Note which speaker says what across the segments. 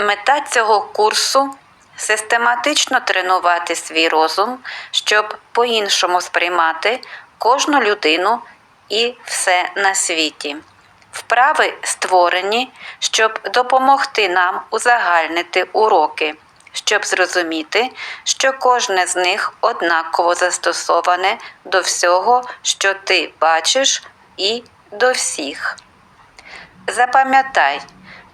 Speaker 1: Мета цього курсу систематично тренувати свій розум, щоб по-іншому сприймати кожну людину і все на світі. Вправи створені, щоб допомогти нам узагальнити уроки, щоб зрозуміти, що кожне з них однаково застосоване до всього, що ти бачиш, і до всіх. Запам'ятай,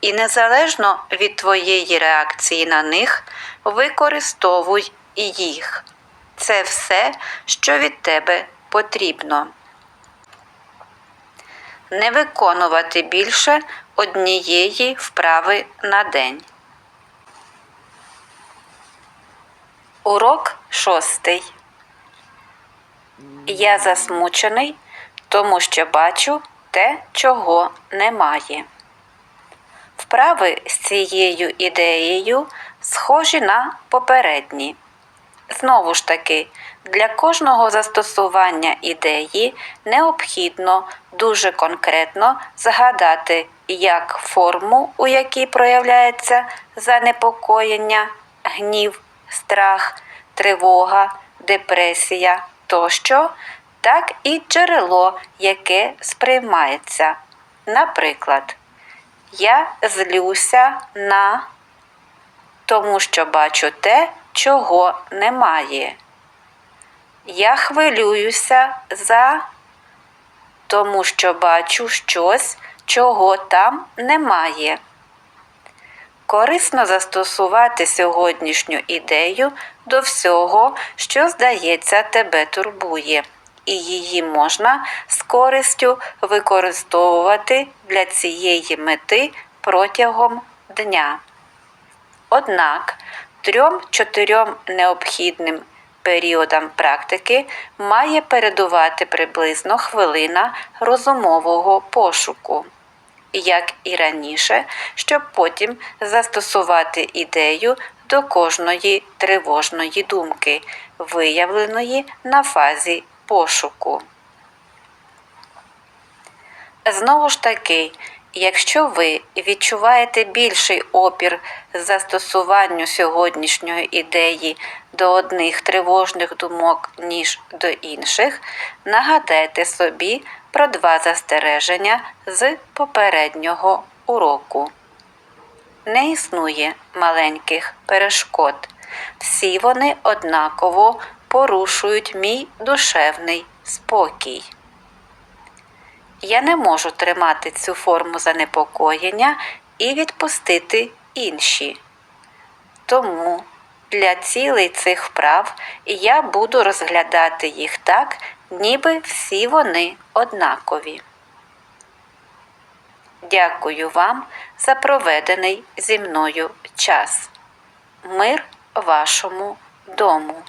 Speaker 1: І незалежно від твоєї реакції на них, використовуй їх. Це все, що від тебе потрібно. Не виконувати більше однієї вправи на день. Урок шостий. Я засмучений, тому що бачу те, чого немає. Вправи з цією ідеєю схожі на попередні. Знову ж таки, для кожного застосування ідеї необхідно дуже конкретно згадати як форму, у якій проявляється занепокоєння, гнів, страх, тривога, депресія тощо, так і джерело, яке сприймається. Наприклад, я злюся на тому, що бачу те, чого немає. Я хвилююся за тому, що бачу щось, чого там немає. Корисно застосувати сьогоднішню ідею до всього, що, здається, тебе турбує, і її можна з користю використовувати для цієї мети протягом дня. Однак трьом-чотирьом необхідним періодам практики має передувати приблизно хвилина розумового пошуку, як і раніше, щоб потім застосувати ідею до кожної тривожної думки, виявленої на фазі пошуку. Знову ж таки, якщо ви відчуваєте більший опір застосуванню сьогоднішньої ідеї до одних тривожних думок, ніж до інших, нагадайте собі про два застереження з попереднього уроку. Не існує маленьких перешкод. Всі вони однаково порушують мій душевний спокій. Я не можу тримати цю форму занепокоєння і відпустити інші. Тому для цілей цих вправ я буду розглядати їх так, ніби всі вони однакові. Дякую вам за проведений зі мною час. Мир вашому дому.